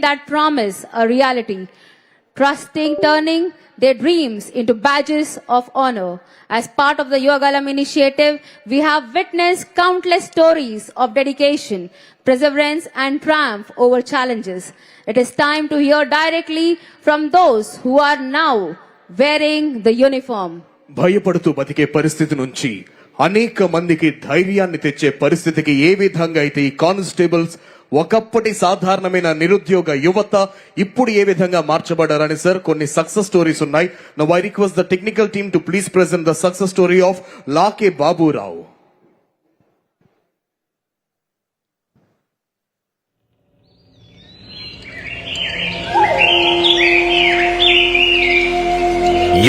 that promise a reality, trusting turning their dreams into badges of honor. As part of the yogalam initiative, we have witnessed countless stories of dedication, perseverance, and triumph over challenges. It is time to hear directly from those who are now wearing the uniform. భయపడుతూ బతికే పరిస్థితి నుంచి అనేక మందికి ధైర్యాన్ని తెచ్చే పరిస్థితికి ఏ విధంగా అయితే ఈ కానిస్టేబుల్స్ ఒకప్పటి సాధారణమైన నిరుద్యోగ యువత ఇప్పుడు ఏ విధంగా మార్చబడారని సార్? కొన్ని సక్సెస్ స్టోరీస్ ఉన్నాయి. No I request the technical team to please present the success story of Lake Baburao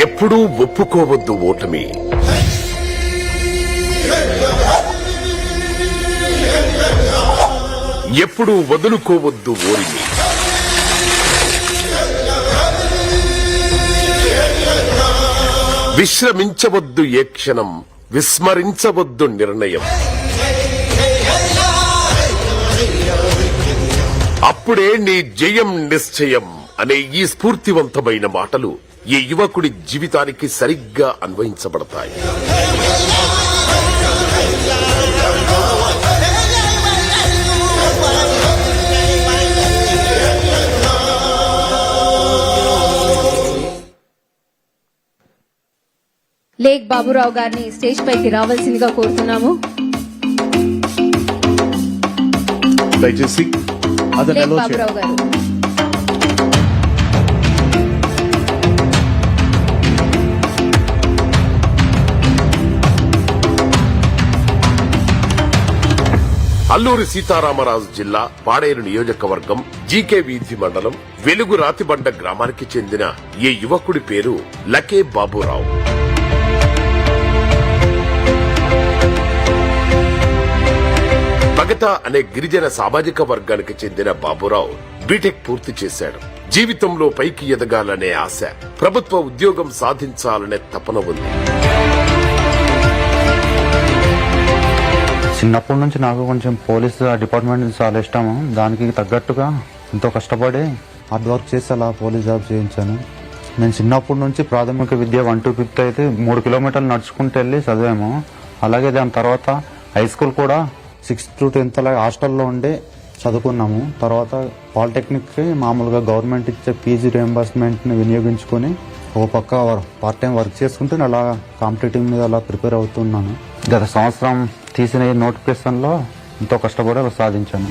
ఎప్పుడూ ఒప్పుకోవద్దు ఓటమి. ఎప్పుడూ వదులుకోవద్దు ఓరిని. విశ్రమించవద్దు ఏ క్షణం విస్మరించవద్దు నిర్ణయం. అప్పుడే నీ జయం నిశ్చయం అనే ఈ స్ఫూర్తివంతమైన మాటలు ఈ యువకుడి జీవితానికి సరిగ్గా అన్వయించబడతాయి. లేక్ బాబురావు గారిని స్టేజ్ పైకి రావాల్సిందిగా కోరుతున్నాము. దయచేసి లేక్. బాబురావు గారు. అల్లూరి సీతారామరాజు జిల్లా పాడేరు నియోజకవర్గం జీకే వీధి మండలం వెలుగు రాతిబండ గ్రామానికి చెందిన ఈ యువకుడి పేరు లకే బాబురావు. భగత అనే గిరిజన సామాజిక వర్గానికి చెందిన బాబురావు బీటెక్ పూర్తి చేశాడు. జీవితంలో పైకి ఎదగాలనే ఆశ ప్రభుత్వ ఉద్యోగం సాధించాలనే తపన ఉంది. చిన్నప్పటి నుంచి నాకు కొంచెం పోలీస్ డిపార్ట్మెంట్ చాలా ఇష్టము. దానికి తగ్గట్టుగా ఎంతో కష్టపడి హార్డ్ వర్క్ చేసి అలా పోలీస్ జాబ్ చేయించాను. నేను చిన్నప్పటి నుంచి ప్రాథమిక విద్య వన్ టు ఫిఫ్త్ అయితే మూడు కిలోమీటర్లు నడుచుకుంటూ వెళ్ళి చదివాము. అలాగే దాని తర్వాత హై స్కూల్ కూడా సిక్స్త్ టు టెన్త్ అలాగే హాస్టల్లో ఉండే చదువుకున్నాము. తర్వాత పాలిటెక్నిక్కి మామూలుగా గవర్నమెంట్ ఇచ్చే పీజీ రియంబర్స్మెంట్ని వినియోగించుకొని ఒక పక్క పార్ట్ టైం వర్క్ చేసుకుంటూ నేను అలా కాంపిటేటివ్ మీద అలా ప్రిపేర్ అవుతున్నాను. గత సంవత్సరం తీసిన ఈ నోటిఫికేషన్లో ఎంతో కష్టపడి అలా సాధించాను.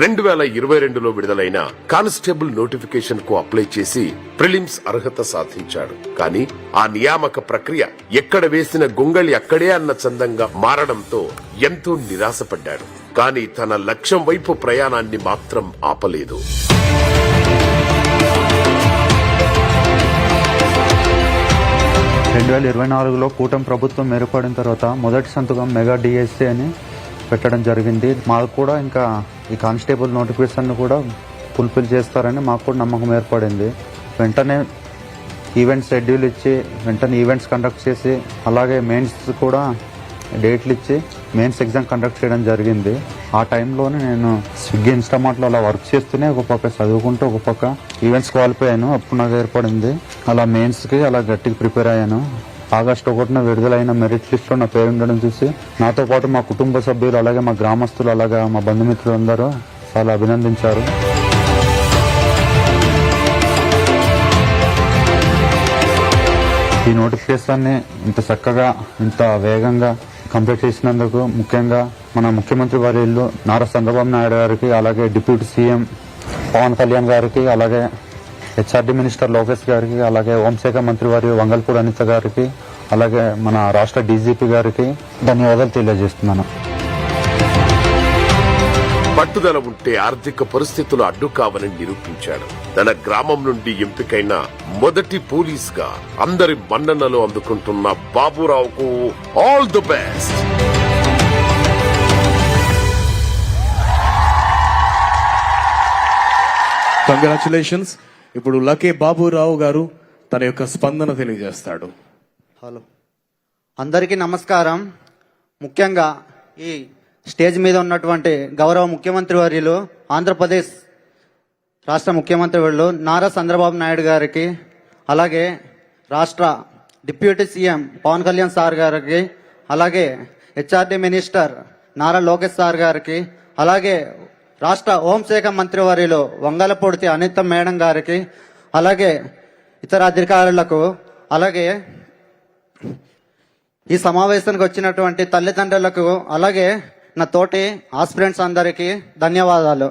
రెండు వేల ఇరవై రెండులో విడుదలైన కానిస్టేబుల్ నోటిఫికేషన్కు అప్లై చేసి ప్రిలిమ్స్ అర్హత సాధించాడు. కానీ ఆ నియామక ప్రక్రియ ఎక్కడ వేసిన గొంగళి అక్కడే అన్న చందంగా మారడంతో ఎంతో నిరాశపడ్డాడు. కానీ తన లక్ష్యం వైపు ప్రయాణాన్ని మాత్రం ఆపలేదు. రెండు వేల ఇరవై నాలుగులో కూటమి ప్రభుత్వం ఏర్పడిన తర్వాత మొదటి సంతకం మెగా డిఎస్సీ అని పెట్టడం జరిగింది. మాకు కూడా ఇంకా ఈ కానిస్టేబుల్ నోటిఫికేషన్ కూడా ఫుల్ఫిల్ చేస్తారని మాకు కూడా నమ్మకం ఏర్పడింది. వెంటనే ఈవెంట్ షెడ్యూల్ ఇచ్చి వెంటనే ఈవెంట్స్ కండక్ట్ చేసి అలాగే మెయిన్స్ కూడా డేట్లు ఇచ్చి మెయిన్స్ ఎగ్జామ్ కండక్ట్ చేయడం జరిగింది. ఆ టైంలోనే నేను స్విగ్గీ ఇన్స్టామార్ట్లో అలా వర్క్ చేస్తూనే ఒక పక్క చదువుకుంటూ ఒక పక్క ఈవెంట్స్ క్వాలిఫై అయ్యాను. అప్పుడు నాకు ఏర్పడింది. అలా మెయిన్స్కి అలా గట్టిగా ప్రిపేర్ అయ్యాను. ఆగస్టు ఒకటిన విడుదలైన మెరిట్ లిస్ట్లో నా పేరు ఉండడం చూసి నాతో పాటు మా కుటుంబ సభ్యులు అలాగే మా గ్రామస్తులు అలాగే మా బంధుమిత్రులు అందరూ చాలా అభినందించారు. ఈ నోటిఫికేషన్ని ఇంత చక్కగా ఇంత వేగంగా కంప్లీట్ చేసినందుకు ముఖ్యంగా మన ముఖ్యమంత్రి వారి ఇల్లు నారా చంద్రబాబు నాయుడు గారికి అలాగే డిప్యూటీ సీఎం పవన్ కళ్యాణ్ గారికి అలాగే హెచ్ఆర్డి మినిస్టర్ లోకేష్ గారికి అలాగే హోంశాఖ మంత్రి వారి వంగల్పూడి అనిత గారికి అలాగే మన రాష్ట్ర డీజీపీ గారికి ధన్యవాదాలు తెలియజేస్తున్నాను. పట్టుదల ఉంటే ఆర్థిక పరిస్థితులు అడ్డు కావని నిరూపించాడు. తన గ్రామం నుండి ఎంపికైన మొదటి పోలీస్గా అందరి మన్ననలు అందుకుంటున్న బాబురావుకు ఆల్ ది బెస్ట్ కంగ్రాచులేషన్స్ ఇప్పుడు లకే బాబురావు గారు తన యొక్క స్పందన తెలియజేస్తాడు. హలో. అందరికీ నమస్కారం. ముఖ్యంగా ఈ స్టేజ్ మీద ఉన్నటువంటి గౌరవ ముఖ్యమంత్రి వర్యులు ఆంధ్రప్రదేశ్ రాష్ట్ర ముఖ్యమంత్రి వర్యులు నారా చంద్రబాబు నాయుడు గారికి అలాగే రాష్ట్ర deputy CM Pawan Kalyan sir గారికి అలాగే HRD minister Nara Lokesh sir గారికి అలాగే రాష్ట్ర హోంశాఖ మంత్రి వర్యులు వంగలపూడితి అనిత మేడం గారికి అలాగే ఇతర అధికారులకు అలాగే ఈ సమావేశానికి వచ్చినటువంటి తల్లిదండ్రులకు అలాగే నా తోటి ఆస్పిరెంట్స్ అందరికీ ధన్యవాదాలు.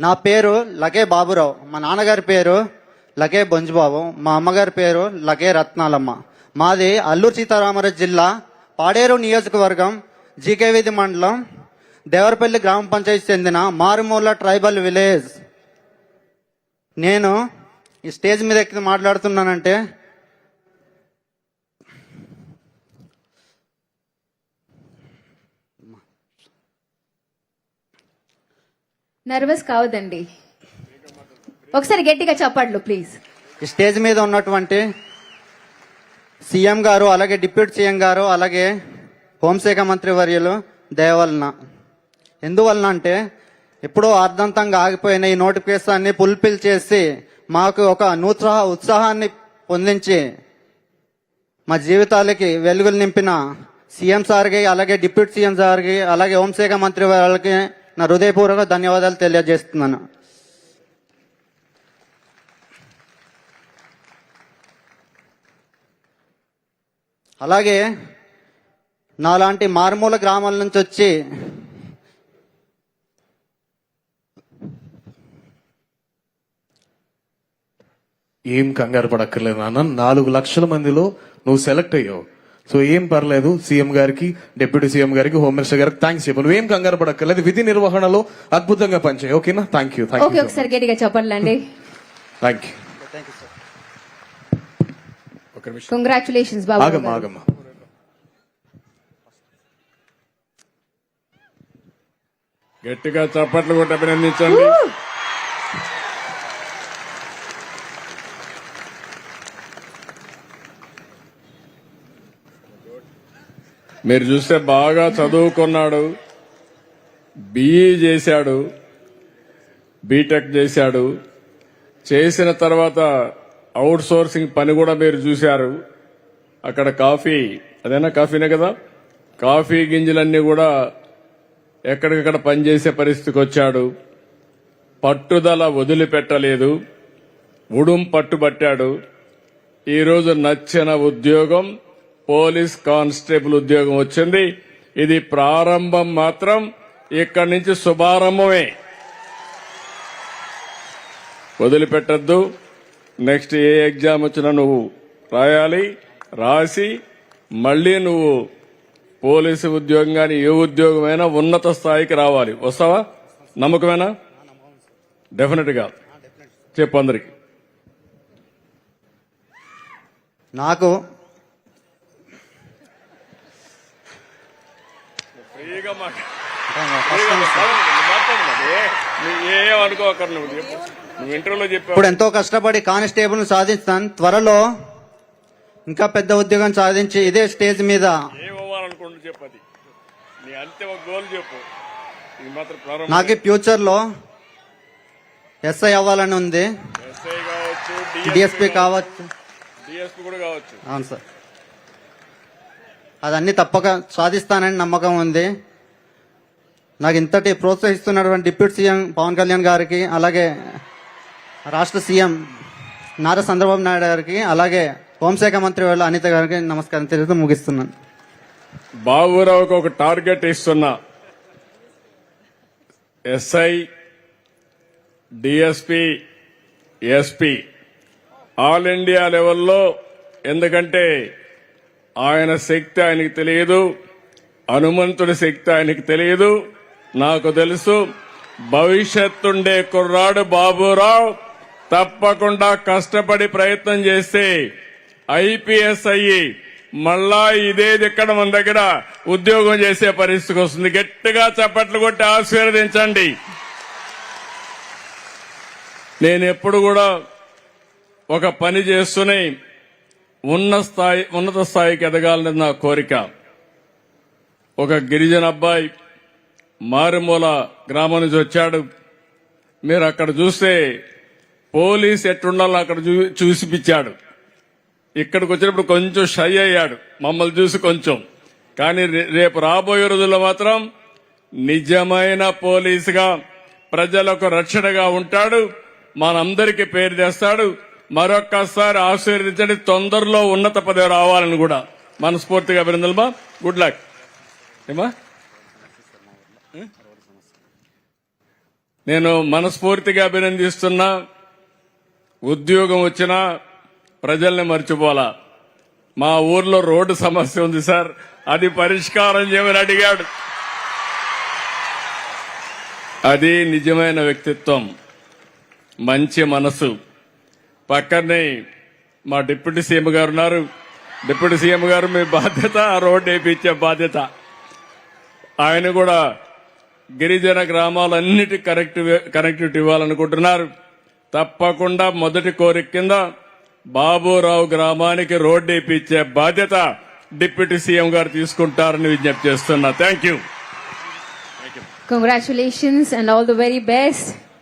నా పేరు లగే బాబురావు. మా నాన్నగారి పేరు లగే బొంజుబాబు. మా అమ్మగారి పేరు లగే రత్నాలమ్మ. మాది అల్లూరు సీతారామరాజు జిల్లా పాడేరు నియోజకవర్గం జీకే వీధి మండలం దేవరపల్లి గ్రామ పంచాయతీ చెందిన మారుమూల ట్రైబల్ విలేజ్. నేను ఈ స్టేజ్ మీద ఎక్కి మాట్లాడుతున్నానంటే నర్వస్ కావద్దండి. ఒకసారి గట్టిగా చెప్పండి ప్లీజ్ ఈ స్టేజ్ మీద ఉన్నటువంటి సీఎం గారు అలాగే డిప్యూటీ సీఎం గారు అలాగే హోంశాఖ మంత్రి వర్యులు దయవలన ఎందువలన అంటే ఎప్పుడో అర్ధంతంగా ఆగిపోయిన ఈ నోటిఫికేషన్ని ఫుల్ఫిల్ చేసి మాకు ఒక నూతన ఉత్సాహాన్ని పొందించి మా జీవితాలకి వెలుగులు నింపిన సీఎం సార్కి అలాగే డిప్యూటీ సీఎం సార్కి అలాగే హోంశాఖ మంత్రి వాళ్ళకి నా హృదయపూర్వక ధన్యవాదాలు తెలియజేస్తున్నాను. అలాగే నాలాంటి మారుమూల గ్రామాల నుంచి వచ్చి ఏం కంగారు పడక్కర్లేదు నాన్న. నాలుగు లక్షల మందిలో నువ్వు సెలెక్ట్ అయ్యావు. సో ఏం పర్లేదు సీఎం గారికి డిప్యూటీ సీఎం గారికి హోమ్ మినిస్టర్ గారికి థ్యాంక్స్ చెప్పు. నువ్వేం కంగారు పడక్కర్లేదు విధి నిర్వహణలో అద్భుతంగా పనిచేయి. ఓకేనా థ్యాంక్ యూ థ్యాంక్ యూ ఒకసారి గట్టిగా చెప్పండి థ్యాంక్ యూ కంగ్రాచులేషన్స్ బాబు. ఆగమ్మా ఆగమ్మా. గట్టిగా చప్పట్లు కొట్టి అభినందించండి. మీరు చూస్తే బాగా చదువుకున్నాడు. బీఈ చేశాడు. బీటెక్ చేశాడు. చేసిన తర్వాత అవుట్ సోర్సింగ్ పని కూడా మీరు చూశారు. అక్కడ కాఫీ అదేనా కాఫీనే కదా? కాఫీ గింజలన్నీ కూడా ఎక్కడికక్కడ పనిచేసే పరిస్థితికి వచ్చాడు. పట్టుదల వదిలిపెట్టలేదు. ఉడుం పట్టుబట్టాడు. ఈరోజు నచ్చిన ఉద్యోగం పోలీస్ కానిస్టేబుల్ ఉద్యోగం వచ్చింది. ఇది ప్రారంభం మాత్రం ఇక్కడి నుంచి శుభారంభమే. వదిలిపెట్టద్దు. నెక్స్ట్ ఏ ఎగ్జామ్ వచ్చినా నువ్వు రాయాలి. రాసి మళ్ళీ నువ్వు పోలీసు ఉద్యోగం కానీ ఏ ఉద్యోగమైనా ఉన్నత స్థాయికి రావాలి. వస్తావా? నమ్మకమేనా? డెఫినెట్గా. చెప్పు అందరికి. నాకు ఏమనుకోకరు నువ్వు? ఇంటర్వ్యూలో చెప్పావు. ఇప్పుడు ఎంతో కష్టపడి కానిస్టేబుల్ సాధిస్తాను త్వరలో ఇంకా పెద్ద ఉద్యోగం సాధించి ఇదే స్టేజ్ మీద ఏమవ్వాలనుకుంటూ చెప్పు అది. నీ అంతిమ గోల్ చెప్పు. ఇది మాత్రం ప్రారంభం నాకు ఫ్యూచర్లో ఎస్ఐ అవ్వాలని ఉంది. ఎస్ఐ కావచ్చు డిఎస్పీ కావచ్చు. డిఎస్పీ కూడా కావచ్చు. అవును సార్. అదన్నీ తప్పక సాధిస్తానని నమ్మకం ఉంది. నాకు ఇంతటి ప్రోత్సహిస్తున్నటువంటి డిప్యూటీ సీఎం పవన్ కళ్యాణ్ గారికి అలాగే రాష్ట్ర సీఎం నారా చంద్రబాబు నాయుడు గారికి అలాగే హోంశాఖ మంత్రి వాళ్ళ అనిత గారికి నమస్కారం తెలుగుతూ ముగిస్తున్నాను. బాబురావుకు ఒక టార్గెట్ ఇస్తున్నా. SI DSP SP. All India లెవెల్లో ఎందుకంటే ఆయన శక్తి ఆయనకి తెలియదు. హనుమంతుడి శక్తి ఆయనకి తెలియదు. నాకు తెలుసు భవిష్యత్తుండే కుర్రాడు బాబురావు తప్పకుండా కష్టపడి ప్రయత్నం చేస్తే ఐపీఎస్ అయ్యి మళ్ళా ఇదే ఇక్కడ మన దగ్గర ఉద్యోగం చేసే పరిస్థితికి వస్తుంది. గట్టిగా చప్పట్లు కొట్టి ఆశీర్వదించండి. నేను ఎప్పుడు కూడా ఒక పని చేస్తూనే ఉన్న స్థాయి ఉన్నత స్థాయికి ఎదగాలనేది నా కోరిక. ఒక గిరిజన అబ్బాయి మారుమూల గ్రామం నుంచి వచ్చాడు. మీరు అక్కడ చూస్తే పోలీస్ ఎట్టుండాలో అక్కడ చూ- చూసిపిచ్చాడు. ఇక్కడికి వచ్చినప్పుడు కొంచెం షై అయ్యాడు. మమ్మల్ని చూసి కొంచెం. కానీ రే- రేపు రాబోయే రోజుల్లో మాత్రం నిజమైన పోలీసుగా ప్రజలకు రక్షణగా ఉంటాడు. మనందరికీ పేరు తెస్తాడు. మరొక్కసారి ఆశీర్వదించండి. తొందరలో ఉన్నత పదవి రావాలని కూడా మనస్ఫూర్తిగా అభినందనమా గుడ్ లక్ ఏమా? నేను మనస్ఫూర్తిగా అభినందిస్తున్నా. ఉద్యోగం వచ్చినా ప్రజల్ని మర్చిపోలా మా ఊర్లో రోడ్డు సమస్య ఉంది సార్. అది పరిష్కారం చేయమని అడిగాడు. అది నిజమైన వ్యక్తిత్వం. మంచి మనసు. పక్కనే మా డిప్యూటీ సీఎం గారు ఉన్నారు. డిప్యూటీ సీఎం గారు మీ బాధ్యత రోడ్డు వేయించే బాధ్యత. ఆయన కూడా గిరిజన గ్రామాలన్నిటి కరెక్ట్ కనెక్టివిటీ ఇవ్వాలనుకుంటున్నారు. తప్పకుండా మొదటి కోరిక కింద బాబురావు గ్రామానికి రోడ్డు వేయించే బాధ్యత డిప్యూటీ సీఎం గారు తీసుకుంటారని విజ్ఞప్తి చేస్తున్నా. Thank you. Congratulations and all the very best.